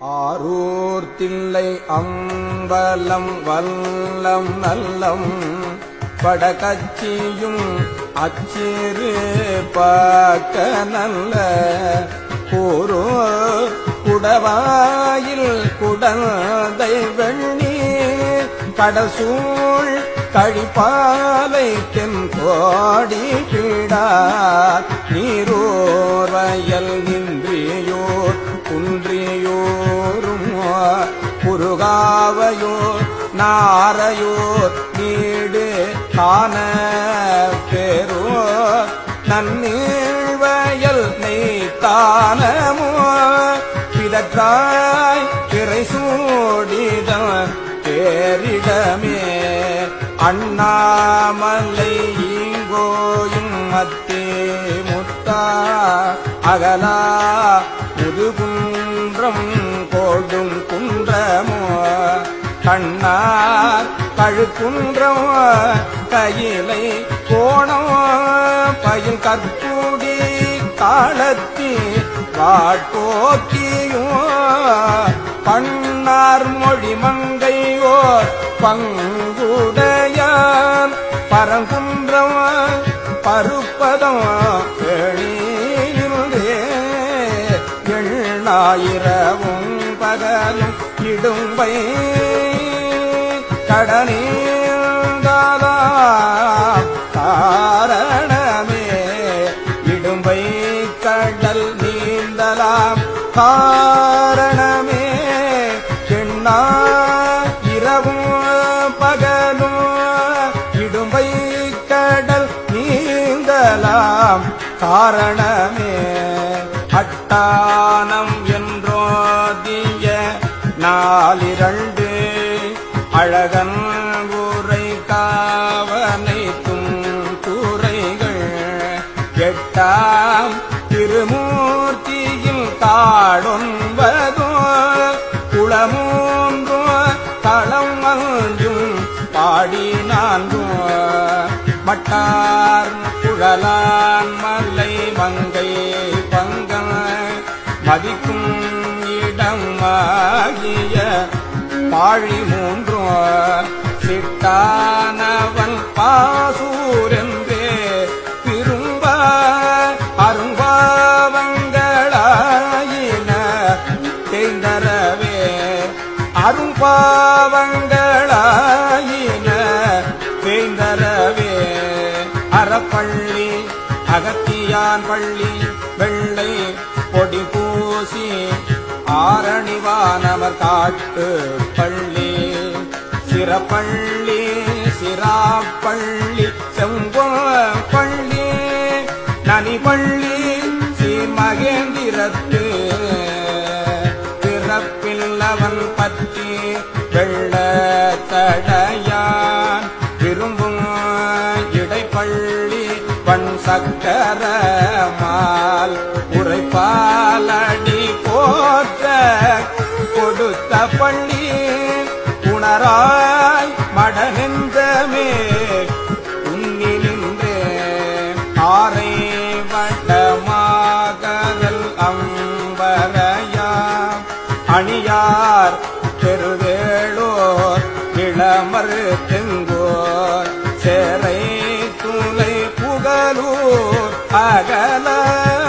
ஆரூர் தில்லை அம்பலம் வல்லம் நல்லம் படகச்சியும் அச்சிறு பார்க்க நல்ல கூறோ குடவாயில் குடந்தை வெண்ணி கடசூழ் கழிப்பாலை தென்கோடி பீடா நீரோர் வயல் நின்றியோர் குன்றியோரும் குறுகாவையோர் நாரையோர் நீடு காண பேரோ நன்னீழ்வயல் நெய்த்தானமோ பிதற்றாய் திரை சூடிதம் பேரிடமே அண்ணாமலை ஈங்கோயும் மத்தே முத்தா அகலா முதுகுன்றம் கோடும் குன்றமோ? கண்ணார் கழுக்குன்றம் கையிலை கோணம் பயில் கற்பூடி காலத்தி வாட்போக்கியும் பண்ணார் மொழி மங்கையோர் பங்குடைய பரங்குன்றம் பருப்பதம் ஆயிரவும் பகலும் இடும்பை கடனீந்தாதா காரணமே இடும்பை கடல் நீந்தலாம். காரணமே எண்ணா இரவும் பகலும் இடும்பை கடல் நீந்தலாம். காரணமே அட்டானம் என்றோதிய நாலிரண்டு அழகன் ஊரை காவனைத்தும் கூரைகள் எட்டாம் திருமூர்த்தியில் காடொன்பதோ குளமூன்றோ தளம் அஞ்சும் பாடி நான்கும் மட்டார் குழலான் மலை மங்கை பாழி மூன்றும் சிட்டானவன் பாசூரென்றே திரும்ப அரும்பாவங்களாயின தேய்ந்தரவே அரும்பாவங்களாயின தேய்ந்தரவே அறப்பள்ளி அகத்தியான் பள்ளி வெள்ளை பொடி பூசி ஆரணிவானவர் காட்டு பள்ளி சிறப்பள்ளி சிராப்பள்ளி செம்பள்ளி நனிப்பள்ளி சீர்மகேந்திரத்து மடனெந்தமே உன்னிலின்றே ஆரை வட்டமாகரல் அம்பரையா. அணியார் பெருவேளோர் இளமர் தெங்கோர் சேரை துளை புகலூர் அகலாது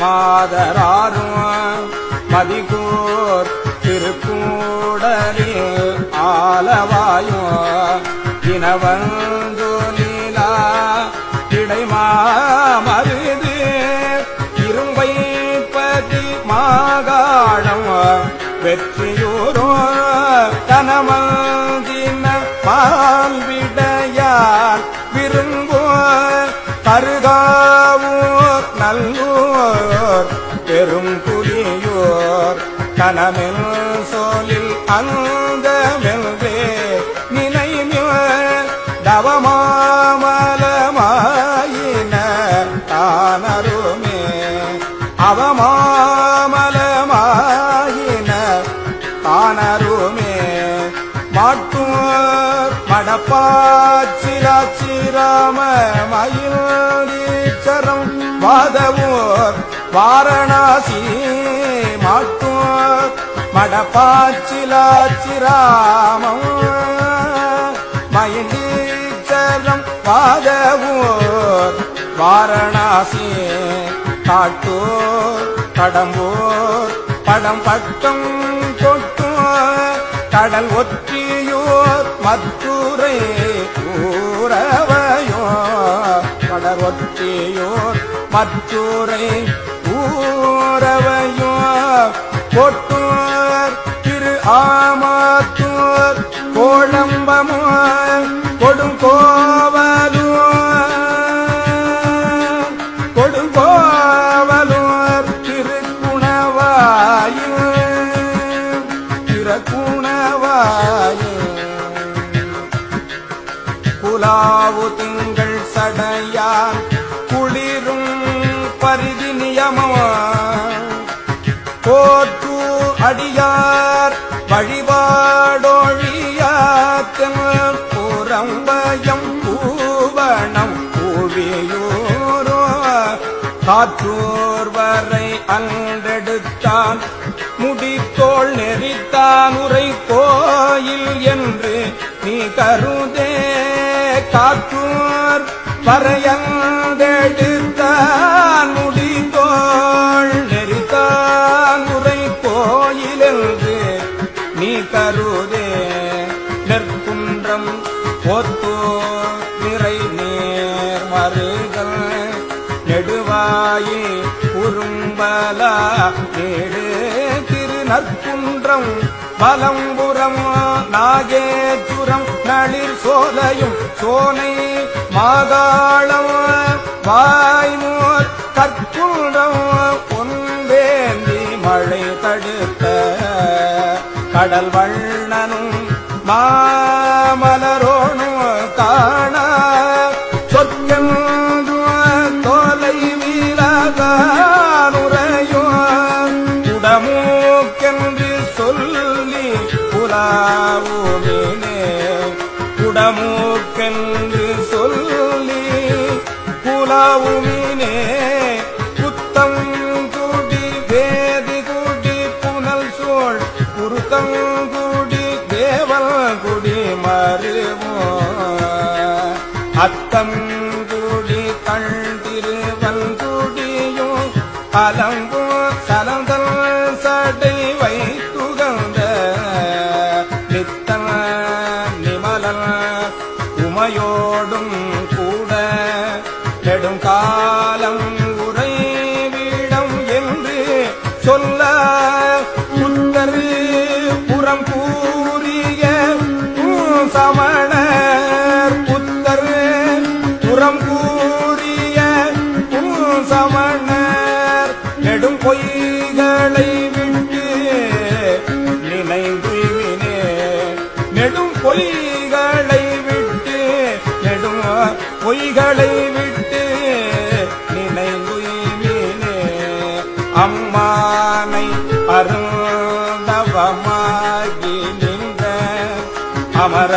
மாதராரும் மதிகூர் திருக்கூடலில் ஆலவாயும் இனவந்து நீலா இடைமாமருது இரும்பை பதி மாகாணம் வெற்றியூரோ கனமந்தின பால்விடையால் விரும்போ நவமாமலமாயின தானருமே. அவமாமலமாயின தானருமே. மாட்டும் மடப்பாச்சிராச்சிராம மயூரீச்சரம் வாதவோர் வாரணாசி. மாட்டும் மடப்பாச்சிலாச்சிராமம் மயங்கி வாதவோர் வாரணாசி காட்டோர் கடம்போர் படம் பட்டம் கொட்டோர் கடல் ஒற்றியோர் மத்துரை ஊரவையோ கடல் ஒற்றியோர் மத்துரை ஊரவையோ கொட்டோர் திரு ஆமாத்து கோழம்பமோ கொடுங்கோவலூர் கொடுங்கோவலூர் திருக்குணவாயு. திருக்குணவாயு. புலாவு திங்கள் சடையான் ஆற்றோர் வரை அன்றெடுத்தான். முடித்தோள் நெறித்தான் உரை கோயில் என்று நீ கருதே. காற்றோர் வரையந்தெடுத்தான் முடித்தோள் நெறித்தான் உரை கோயில் என்று நீ கருதே. நெற்குன்றம் ஒத்தோ நெடுவாயில் குறும்பலா ஏழு திருநற்குன்றம் பலம்புறம் நாகேச்சுரம் நளிர் சோலையும் சோனை மாகாளம் வாய்மு குருத்தங்குடி தேவல் குடி மருவோ அத்தங்குடி கண் திருவன்குடியோ அலங்கோ சலந்தல் சடை வைத்துகந்த நித்தன நிமலன் உமையோடும் சமணர் நெடும் பொய்களை விட்டு நினைந்துவினே நெடும் பொய்களை விட்டு நெடும் பொய்களை விட்டு நினைந்துயினே அம்மானை அருந்தவமாகி நின்ற அமர்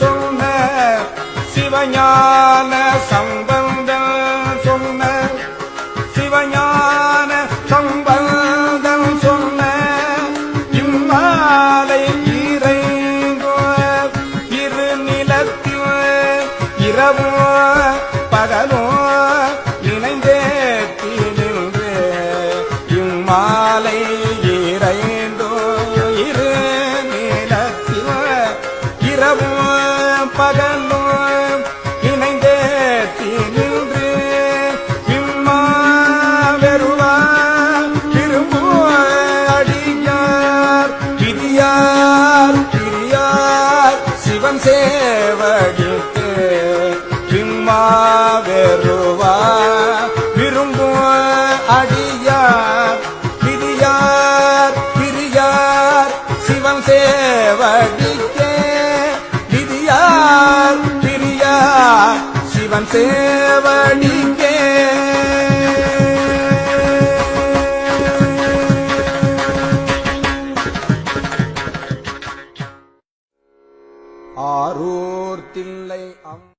சொன்ன சிவஞான சிவன் சேவடிக்கே